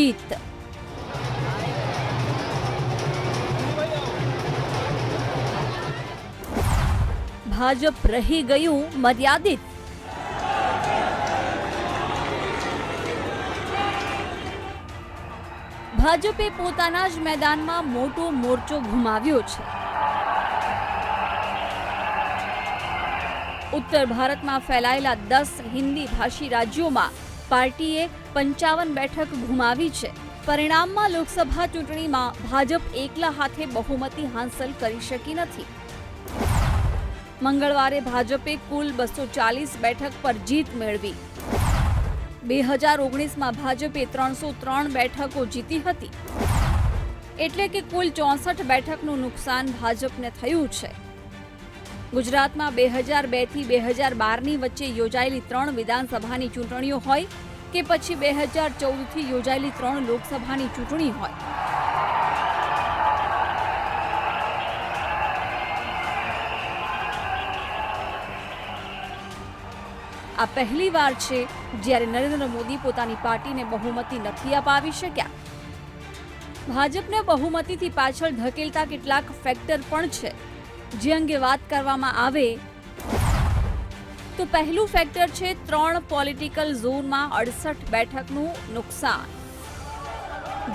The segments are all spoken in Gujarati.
જીત. ભાજપ રહી ગયું મર્યાદિત. ભાજપે પોતાના જ મેદાનમાં મોટો મોરચો ગુમાવ્યો છે. ઉત્તર ભારતમાં ફેલાયેલા દસ હિન્દી ભાષી રાજ્યોમાં પાર્ટીએ પંચાવન બેઠક ગુમાવી છે. પરિણામમાં લોકસભા ચૂંટણીમાં ભાજપ એકલા હાથે બહુમતી હાંસલ કરી શકી નથી. મંગળવારે ભાજપે કુલ બસો ચાલીસ બેઠક પર જીત મેળવી. બે હજાર ઓગણીસમાં ભાજપે ત્રણસો ત્રણ બેઠકો જીતી હતી. એટલે કે કુલ ચોસઠ બેઠકનું નુકસાન ભાજપને થયું છે. ગુજરાતમાં બે હજાર બેથી બે હજાર બારની વચ્ચે યોજાયેલી ત્રણ વિધાનસભાની ચૂંટણીઓ હોય કે પછી બે હજાર ચૌદથી યોજાયેલી ત્રણ લોકસભાની ચૂંટણી હોય. આ પહેલી વાર છે જ્યારે નરેન્દ્ર મોદી પોતાની પાર્ટીને બહુમતી નથી અપાવી શક્યા. ભાજપને બહુમતીથી પાછળ ધકેલતા કેટલાક ફેક્ટર પણ છે. જે અંગે વાત કરવામાં આવે, તો પહેલું ફેક્ટર છે ત્રણ પોલિટિકલ ઝોનમાં અડસઠ બેઠકનું નુકસાન.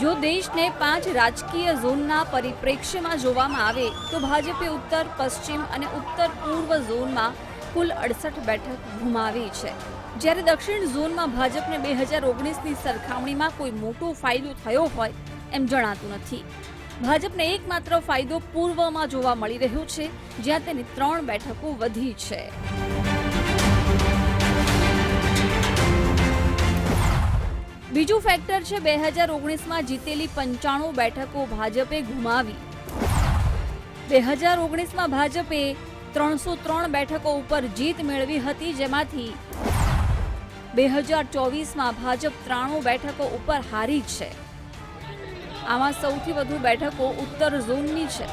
જો દેશને પાંચ રાજકીય ઝોનના પરિપ્રેક્ષ્યમાં જોવામાં આવે, તો ભાજપે ઉત્તર, પશ્ચિમ અને ઉત્તર પૂર્વ ઝોનમાં કુલ અડસઠ બેઠક ગુમાવી છે. જ્યારે દક્ષિણ ઝોનમાં ભાજપને બે હજાર ઓગણીસની સરખામણીમાં કોઈ મોટો ફાયદો થયો હોય, એમ જણાતું નથી. ભાજપને એકમાત્ર ફાયદો પૂર્વમાં જોવા મળી રહ્યો છે, જ્યાં તેની ત્રણ બેઠકો વધી છે. બીજું ફેક્ટર છે, બે હજાર ઓગણીસમાં જીતેલી પંચાણું બેઠકો ભાજપે ગુમાવી. બે હજાર ઓગણીસમાં ભાજપે ત્રણસો ત્રણ બેઠકો ઉપર જીત મેળવી હતી, જેમાંથી બે હજાર ચોવીસમાં ભાજપ ત્રાણું બેઠકો ઉપર હારી છે. આમાં સૌથી વધુ બેઠકો ઉત્તર ઝોનની છે.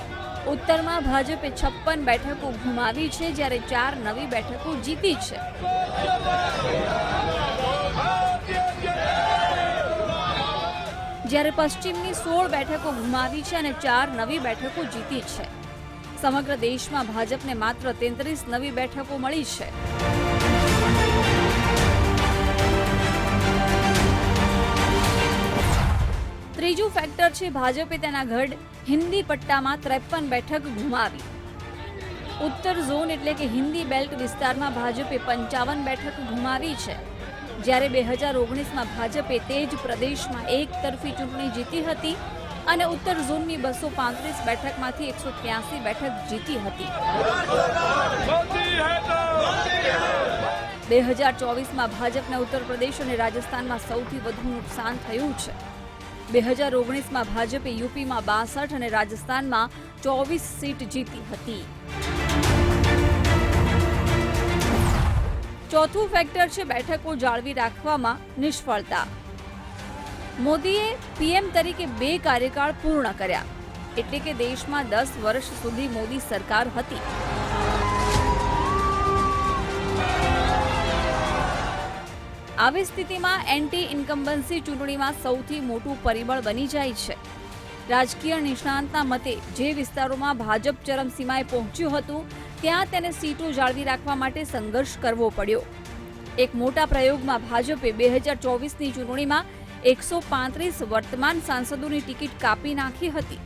ઉત્તરમાં ભાજપે છપ્પન બેઠકો ગુમાવી છે, જ્યારે ચાર નવી બેઠકો જીતી છે. જ્યારે પશ્ચિમની સોળ બેઠકો ગુમાવી છે અને ચાર નવી બેઠકો જીતી છે. સમગ્ર દેશમાં ભાજપને માત્ર તેત્રીસ નવી બેઠકો મળી છે. ત્રીજું ફેક્ટર છે ભાજપે તેના ગઢ હિન્દી પટ્ટામાં ત્રેપન બેઠક ગુમાવી. ઉત્તર ઝોન એટલે કે હિન્દી બેલ્ટ વિસ્તારમાં ભાજપે પંચાવન બેઠક ગુમાવી છે. જ્યારે બે હજાર ઓગણીસમાં ભાજપે તે જ પ્રદેશમાં એક તરફી ચૂંટણી જીતી હતી અને ઉત્તર ઝોનની બસો પાંત્રીસ બેઠકમાંથી એકસો ત્યાસી બેઠક જીતી હતી. બે હજાર ચોવીસમાં ભાજપને ઉત્તર પ્રદેશ અને રાજસ્થાનમાં સૌથી વધુ નુકસાન થયું છે. બે હજાર ઓગણીસમાં ભાજપે યુપીમાં બાસઠ અને રાજસ્થાનમાં ચોવીસ સીટ જીતી હતી. ચોથું ફેક્ટર છે બેઠકો જાળવી રાખવામાં નિષ્ફળતા. મોદીએ પીએમ તરીકે બે કાર્યકાળ પૂર્ણ કર્યા. એટલે કે દેશમાં દસ વર્ષ સુધી મોદી સરકાર હતી. આવી સ્થિતિમાં એન્ટી ઇન્કમ્બન્સી ચૂંટણીમાં સૌથી મોટું પરિબળ બની જાય છે. રાજકીય નિષ્ણાંતના મતે જે વિસ્તારોમાં ભાજપ ચરમસીમાએ પહોંચ્યું હતું, ત્યાં તેને સીટો જાળવી રાખવા માટે સંઘર્ષ કરવો પડ્યો. એક મોટા પ્રયોગમાં ભાજપે બે હજાર ચોવીસની ચૂંટણીમાં એકસો પાંત્રીસ વર્તમાન સાંસદોની ટિકિટ કાપી નાખી હતી,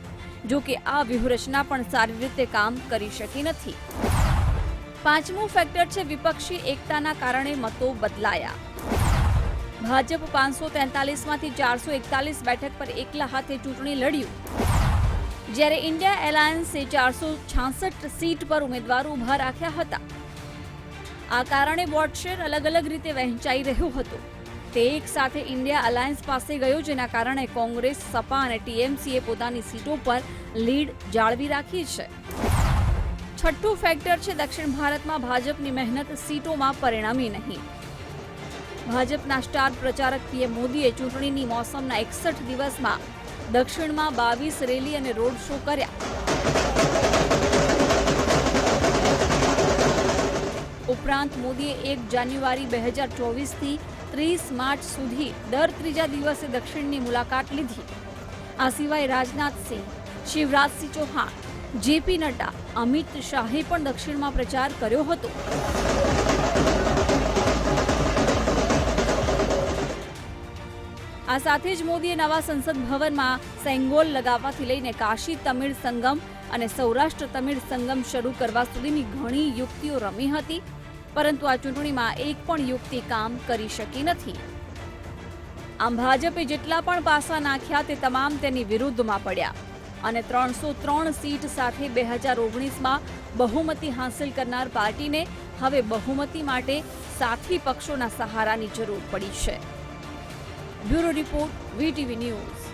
જો કે આ વ્યૂહરચના પણ સારી રીતે કામ કરી શકી નથી. પાંચમું ફેક્ટર છે વિપક્ષી એકતાના કારણે મતો બદલાયા. ભાજપ પાંચસો તેતાલીસમાંથી ચારસો એકતાલીસ બેઠક પર એકલા હાથે ચૂંટણી લડ્યું. જ્યારે ઇન્ડિયા એલાયન્સે ચારસો છાસઠ સીટ પર ઉમેદવારો ઊભા રાખ્યા હતા. આ કારણે વોટ અલગ અલગ રીતે વહેંચાઈ રહ્યો હતો. તે એક સાથે ઇન્ડિયા અલાયન્સ પાસે ગયો, જેના કારણે કોંગ્રેસ, સપા અને ટીએમસીએ પોતાની સીટો પર લીડ જાળવી રાખી છે. છઠ્ઠું ફેક્ટર છે દક્ષિણ ભારતમાં ભાજપની મહેનત સીટોમાં પરિણમી નહીં. ભાજપના સ્ટાર પ્રચારક પીએમ મોદીએ ચૂંટણીની મોસમના એકસઠ દિવસમાં દક્ષિણમાં બાવીસ રેલી અને રોડ શો કર્યા. ઉપરાંત મોદીએ એક જાન્યુઆરી બે હજાર ચોવીસથી ત્રીસ માર્ચ સુધી દર ત્રીજા દિવસે દક્ષિણની મુલાકાત લીધી. આ સિવાય રાજનાથસિંહ શિવરાજસિંહ ચૌહાણ, જેપી નડ્ડા, અમિત શાહે પણ દક્ષિણમાં પ્રચાર કર્યો હતો. આ સાથે જ મોદીએ નવા સંસદ ભવનમાં સેંગોલ લગાવવાથી લઈને કાશી તમિળ સંગમ અને સૌરાષ્ટ્ર તમિળ સંગમ શરૂ કરવા સુધીની ઘણી યુક્તિઓ રમી હતી, પરંતુ આ ચૂંટણીમાં એક પણ યુક્તિ કામ કરી શકી નથી. આમ ભાજપે જેટલા પણ પાસા નાખ્યા તે તમામ તેની વિરુદ્ધમાં પડ્યા અને ત્રણસો ત્રણ સીટ સાથે બે હજાર ઓગણીસમાં બહુમતી હાંસલ કરનાર પાર્ટીને હવે બહુમતી માટે સાથી પક્ષોના સહારાની જરૂર પડી છે. Bureau report V T V news